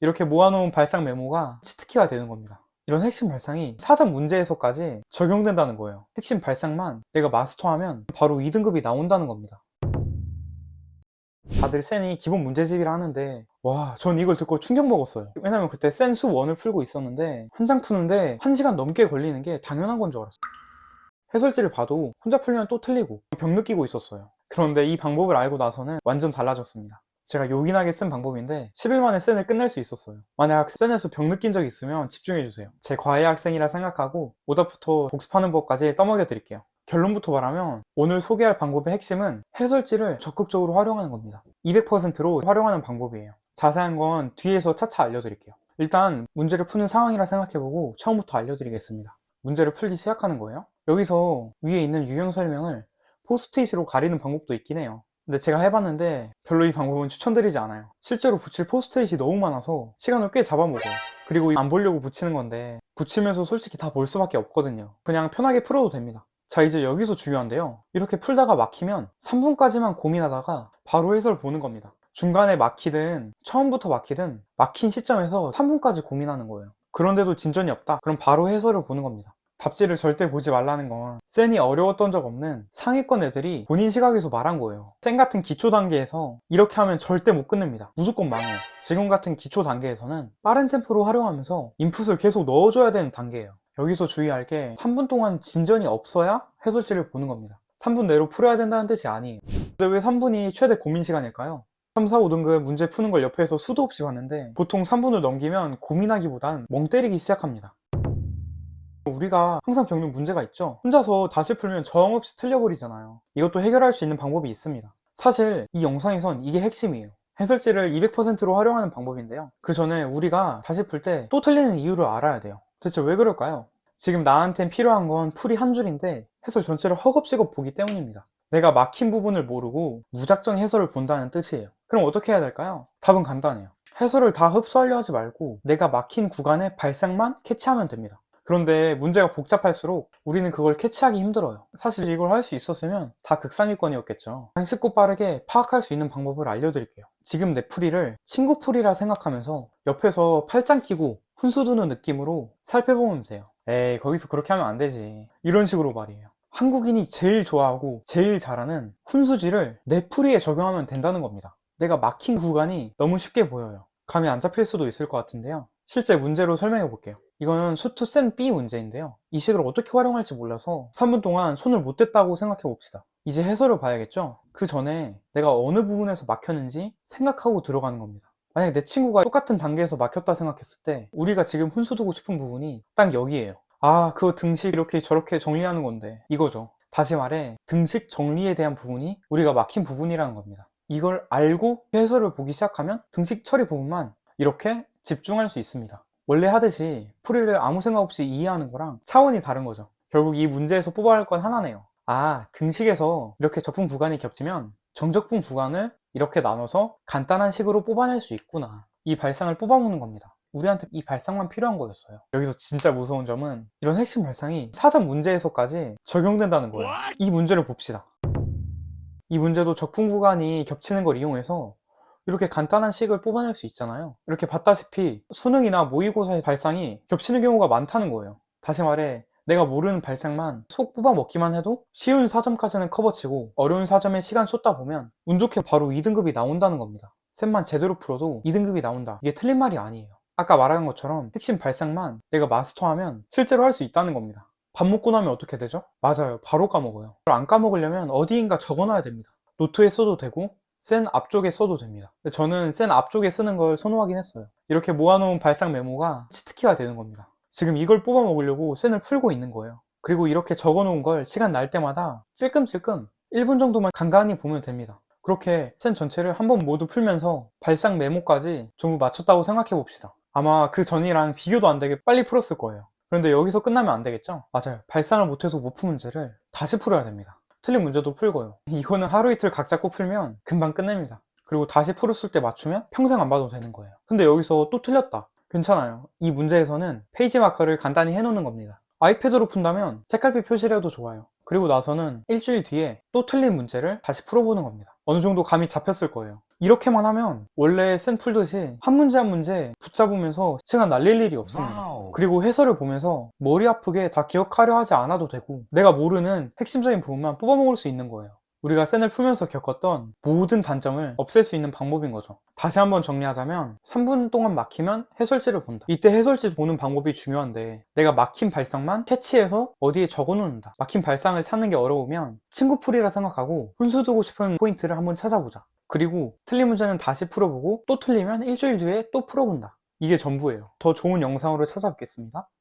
이렇게 모아놓은 발상 메모가 치트키가 되는 겁니다. 이런 핵심 발상이 사전 문제에서까지 적용된다는 거예요. 핵심 발상만 내가 마스터하면 바로 2등급이 나온다는 겁니다. 다들 센이 기본 문제집이라 하는데 와, 전 이걸 듣고 충격 먹었어요. 왜냐면 그때 센수 1을 풀고 있었는데 한 장 푸는데 1시간 넘게 걸리는 게 당연한 건 줄 알았어요. 해설지를 봐도 혼자 풀면 또 틀리고 병 느끼고 있었어요. 그런데 이 방법을 알고 나서는 완전 달라졌습니다. 제가 요긴하게 쓴 방법인데 10일 만에 센을 끝낼 수 있었어요. 만약 센에서 병 느낀 적 있으면 집중해주세요. 제 과외 학생이라 생각하고 오답부터 복습하는 법까지 떠먹여 드릴게요. 결론부터 말하면 오늘 소개할 방법의 핵심은 해설지를 적극적으로 활용하는 겁니다. 200%로 활용하는 방법이에요. 자세한 건 뒤에서 차차 알려드릴게요. 일단 문제를 푸는 상황이라 생각해보고 처음부터 알려드리겠습니다. 문제를 풀기 시작하는 거예요. 여기서 위에 있는 유형 설명을 포스트잇으로 가리는 방법도 있긴 해요. 근데 제가 해봤는데 별로 이 방법은 추천드리지 않아요. 실제로 붙일 포스트잇이 너무 많아서 시간을 꽤 잡아먹어요. 그리고 안 보려고 붙이는 건데 붙이면서 솔직히 다 볼 수밖에 없거든요. 그냥 편하게 풀어도 됩니다. 자 이제 여기서 중요한데요. 이렇게 풀다가 막히면 3분까지만 고민하다가 바로 해설을 보는 겁니다. 중간에 막히든 처음부터 막히든 막힌 시점에서 3분까지 고민하는 거예요. 그런데도 진전이 없다? 그럼 바로 해설을 보는 겁니다. 답지를 절대 보지 말라는 건 센이 어려웠던 적 없는 상위권 애들이 본인 시각에서 말한 거예요. 센 같은 기초 단계에서 이렇게 하면 절대 못 끝냅니다. 무조건 망해요. 지금 같은 기초 단계에서는 빠른 템포로 활용하면서 인풋을 계속 넣어줘야 되는 단계예요. 여기서 주의할 게 3분 동안 진전이 없어야 해설지를 보는 겁니다. 3분 내로 풀어야 된다는 뜻이 아니에요. 근데 왜 3분이 최대 고민 시간일까요? 3, 4, 5등급 문제 푸는 걸 옆에서 수도 없이 봤는데 보통 3분을 넘기면 고민하기보단 멍 때리기 시작합니다. 우리가 항상 겪는 문제가 있죠. 혼자서 다시 풀면 저항 없이 틀려버리잖아요. 이것도 해결할 수 있는 방법이 있습니다. 사실 이 영상에선 이게 핵심이에요. 해설지를 200%로 활용하는 방법인데요. 그 전에 우리가 다시 풀 때 또 틀리는 이유를 알아야 돼요. 대체 왜 그럴까요? 지금 나한텐 필요한 건 풀이 한 줄인데 해설 전체를 허겁지겁 보기 때문입니다. 내가 막힌 부분을 모르고 무작정 해설을 본다는 뜻이에요. 그럼 어떻게 해야 될까요? 답은 간단해요. 해설을 다 흡수하려 하지 말고 내가 막힌 구간의 발상만 캐치하면 됩니다. 그런데 문제가 복잡할수록 우리는 그걸 캐치하기 힘들어요. 사실 이걸 할 수 있었으면 다 극상위권이었겠죠. 쉽고 빠르게 파악할 수 있는 방법을 알려드릴게요. 지금 내 풀이를 친구 풀이라 생각하면서 옆에서 팔짱 끼고 훈수 두는 느낌으로 살펴보면 돼요. 에이, 거기서 그렇게 하면 안 되지. 이런 식으로 말이에요. 한국인이 제일 좋아하고 제일 잘하는 훈수지를 내 풀이에 적용하면 된다는 겁니다. 내가 막힌 구간이 너무 쉽게 보여요. 감이 안 잡힐 수도 있을 것 같은데요. 실제 문제로 설명해 볼게요. 이거는 수투 센 B 문제인데요. 이 식을 어떻게 활용할지 몰라서 3분 동안 손을 못 댔다고 생각해 봅시다. 이제 해설을 봐야겠죠? 그 전에 내가 어느 부분에서 막혔는지 생각하고 들어가는 겁니다. 만약에 내 친구가 똑같은 단계에서 막혔다 생각했을 때 우리가 지금 훈수 두고 싶은 부분이 딱 여기에요. 아, 그거 등식 이렇게 저렇게 정리하는 건데 이거죠. 다시 말해 등식 정리에 대한 부분이 우리가 막힌 부분이라는 겁니다. 이걸 알고 해설을 보기 시작하면 등식 처리 부분만 이렇게 집중할 수 있습니다. 원래 하듯이 풀이를 아무 생각 없이 이해하는 거랑 차원이 다른 거죠. 결국 이 문제에서 뽑아야 할 건 하나네요. 아, 등식에서 이렇게 적분 구간이 겹치면 정적분 구간을 이렇게 나눠서 간단한 식으로 뽑아낼 수 있구나. 이 발상을 뽑아보는 겁니다. 우리한테 이 발상만 필요한 거였어요. 여기서 진짜 무서운 점은 이런 핵심 발상이 사전 문제에서까지 적용된다는 거예요. 이 문제를 봅시다. 이 문제도 적분 구간이 겹치는 걸 이용해서 이렇게 간단한 식을 뽑아낼 수 있잖아요. 이렇게 봤다시피 수능이나 모의고사의 발상이 겹치는 경우가 많다는 거예요. 다시 말해 내가 모르는 발상만 속 뽑아 먹기만 해도 쉬운 4점까지는 커버치고 어려운 4점에 시간 쏟다 보면 운 좋게 바로 2등급이 나온다는 겁니다. 셋만 제대로 풀어도 2등급이 나온다. 이게 틀린 말이 아니에요. 아까 말한 것처럼 핵심 발상만 내가 마스터하면 실제로 할 수 있다는 겁니다. 밥 먹고 나면 어떻게 되죠? 맞아요. 바로 까먹어요. 안 까먹으려면 어디인가 적어놔야 됩니다. 노트에 써도 되고 센 앞쪽에 써도 됩니다. 저는 센 앞쪽에 쓰는 걸 선호하긴 했어요. 이렇게 모아놓은 발상 메모가 치트키가 되는 겁니다. 지금 이걸 뽑아 먹으려고 센을 풀고 있는 거예요. 그리고 이렇게 적어 놓은 걸 시간 날 때마다 찔끔찔끔 1분 정도만 간간히 보면 됩니다. 그렇게 센 전체를 한 번 모두 풀면서 발상 메모까지 전부 마쳤다고 생각해 봅시다. 아마 그 전이랑 비교도 안 되게 빨리 풀었을 거예요. 그런데 여기서 끝나면 안 되겠죠? 맞아요. 발상을 못해서 못 푼 문제를 다시 풀어야 됩니다. 틀린 문제도 풀고요. 이거는 하루 이틀 각 잡고 풀면 금방 끝냅니다. 그리고 다시 풀었을 때 맞추면 평생 안 봐도 되는 거예요. 근데 여기서 또 틀렸다. 괜찮아요. 이 문제에서는 페이지 마커를 간단히 해놓는 겁니다. 아이패드로 푼다면 책갈피 표시를 해도 좋아요. 그리고 나서는 일주일 뒤에 또 틀린 문제를 다시 풀어보는 겁니다. 어느 정도 감이 잡혔을 거예요. 이렇게만 하면 원래 센 풀듯이 한 문제 한 문제 붙잡으면서 시간 날릴 일이 없습니다. 그리고 해설을 보면서 머리 아프게 다 기억하려 하지 않아도 되고 내가 모르는 핵심적인 부분만 뽑아먹을 수 있는 거예요. 우리가 센을 풀면서 겪었던 모든 단점을 없앨 수 있는 방법인 거죠. 다시 한번 정리하자면 3분 동안 막히면 해설지를 본다. 이때 해설지 보는 방법이 중요한데 내가 막힌 발상만 캐치해서 어디에 적어 놓는다. 막힌 발상을 찾는 게 어려우면 친구 풀이라 생각하고 훈수 두고 싶은 포인트를 한번 찾아보자. 그리고 틀린 문제는 다시 풀어보고 또 틀리면 일주일 뒤에 또 풀어본다. 이게 전부예요. 더 좋은 영상으로 찾아뵙겠습니다.